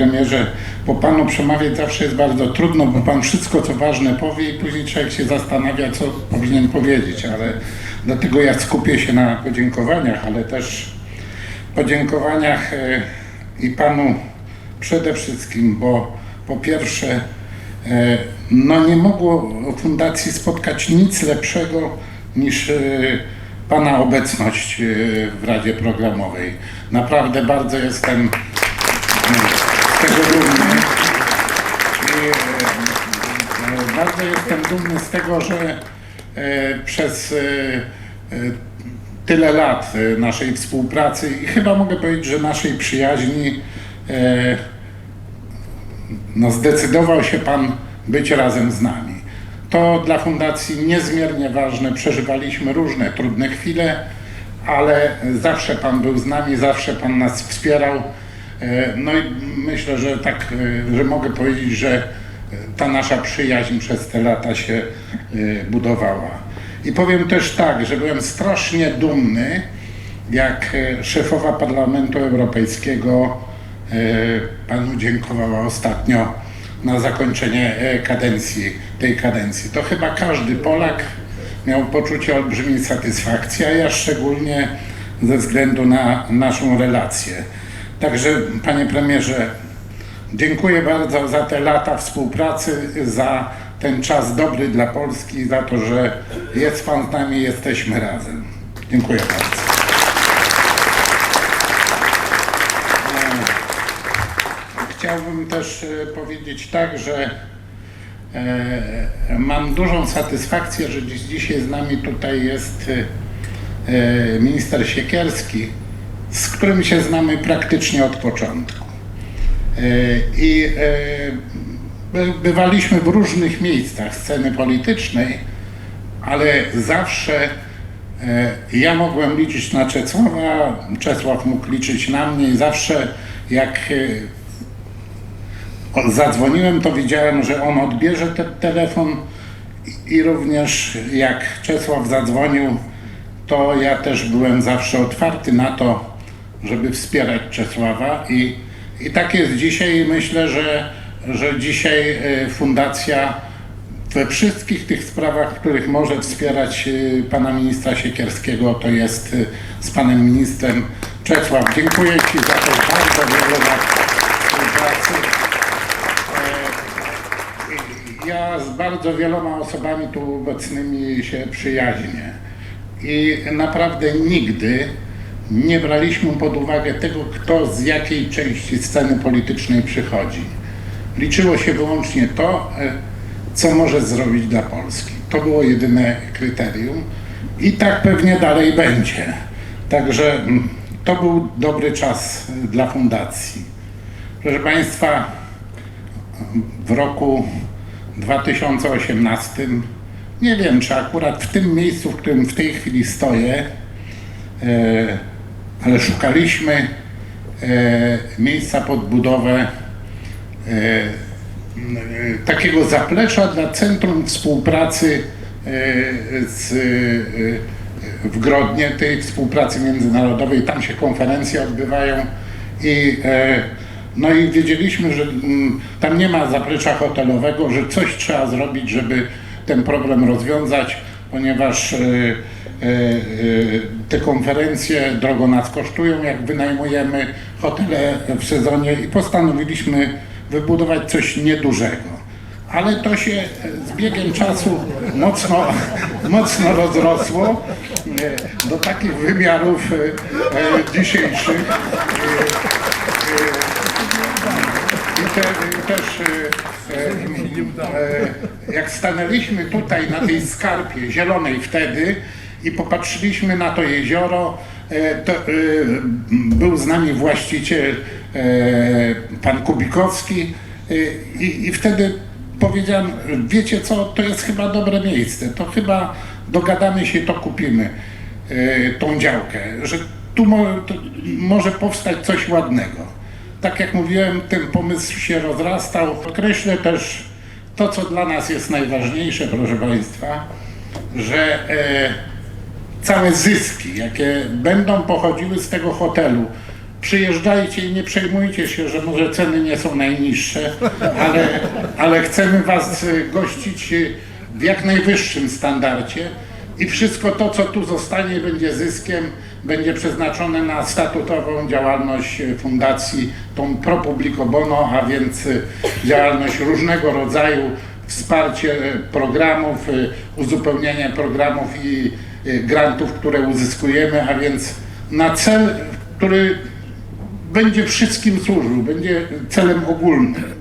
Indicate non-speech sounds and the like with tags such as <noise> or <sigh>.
Premierze, po panu przemawiać zawsze jest bardzo trudno, bo pan wszystko co ważne powie i później człowiek się zastanawia, co powinien powiedzieć, ale dlatego ja skupię się na podziękowaniach, ale też podziękowaniach e, i panu przede wszystkim, bo po pierwsze, e, no nie mogło fundacji spotkać nic lepszego niż e, pana obecność w Radzie Programowej. Naprawdę bardzo jestem tego dumny. Bardzo jestem dumny z tego, że e, przez e, e, tyle lat naszej współpracy i chyba mogę powiedzieć, że naszej przyjaźni no zdecydował się Pan być razem z nami. To dla Fundacji niezmiernie ważne. Przeżywaliśmy różne trudne chwile, ale zawsze Pan był z nami, zawsze Pan nas wspierał. E, No i myślę, że tak, e, że mogę powiedzieć, że ta nasza przyjaźń przez te lata się e, budowała. I powiem też tak, że byłem strasznie dumny, jak szefowa Parlamentu Europejskiego panu dziękowała ostatnio na zakończenie kadencji, tej kadencji. To chyba każdy Polak miał poczucie olbrzymiej satysfakcji, a ja szczególnie ze względu na naszą relację. Także panie premierze, dziękuję bardzo za te lata współpracy, za ten czas dobry dla Polski, za to, że jest pan z nami, jesteśmy razem. Dziękuję bardzo. Chciałbym też e, powiedzieć tak, że e, mam dużą satysfakcję, że dziś, dzisiaj z nami tutaj jest e, e, minister Siekierski, z którym się znamy praktycznie od początku. E, I e, by- bywaliśmy w różnych miejscach sceny politycznej, ale zawsze e, ja mogłem liczyć na Czesława, Czesław mógł liczyć na mnie i zawsze jak zadzwoniłem, to wiedziałem, że on odbierze ten telefon i również jak Czesław zadzwonił, to ja też byłem zawsze otwarty na to, żeby wspierać Czesława. I, i tak jest dzisiaj. I myślę, że, że dzisiaj e, fundacja we wszystkich tych sprawach, w których może wspierać e, pana ministra Siekierskiego, to jest e, z panem ministrem Czesław. Dziękuję Ci za to bardzo wiele lat Ja z bardzo wieloma osobami tu obecnymi się przyjaźnię. I naprawdę nigdy nie braliśmy pod uwagę tego, kto z jakiej części sceny politycznej przychodzi. Liczyło się wyłącznie to, e, co może zrobić dla Polski. To było jedyne kryterium i tak pewnie dalej będzie. Także mm, to był dobry czas e, dla fundacji. Proszę Państwa, w roku 2018, nie wiem czy akurat w tym miejscu, w którym w tej chwili stoję, e, ale szukaliśmy e, miejsca pod budowę e, takiego zaplecza dla Centrum Współpracy e, z, w Grodnie, tej współpracy międzynarodowej. Tam się konferencje odbywają i no i wiedzieliśmy, że tam nie ma zaplecza hotelowego, że coś trzeba zrobić, żeby ten problem rozwiązać, ponieważ te konferencje drogo nas kosztują, jak wynajmujemy hotele w sezonie i postanowiliśmy wybudować coś niedużego. Ale to się z biegiem czasu mocno, <laughs> mocno rozrosło e, do takich wymiarów e, e, dzisiejszych. I te, też e, e, jak stanęliśmy tutaj na tej skarpie zielonej wtedy i popatrzyliśmy na to jezioro, e, to e, był z nami właściciel e, pan Kubikowski. I, i wtedy powiedziałem, wiecie co, to jest chyba dobre miejsce, to chyba dogadamy się, to kupimy tą działkę, że tu mo, może powstać coś ładnego. Tak jak mówiłem, ten pomysł się rozrastał. Podkreślę też to, co dla nas jest najważniejsze, proszę Państwa, że całe zyski, jakie będą pochodziły z tego hotelu, przyjeżdżajcie i nie przejmujcie się, że może ceny nie są najniższe, ale, ale chcemy Was y, gościć y, w jak najwyższym standardzie. I wszystko to, co tu zostanie, będzie zyskiem, będzie przeznaczone na statutową działalność y, fundacji, tą pro publico bono, a więc działalność różnego rodzaju, wsparcie programów, uzupełnianie programów i grantów, które uzyskujemy, a więc na cel, który będzie wszystkim służył, będzie celem ogólnym.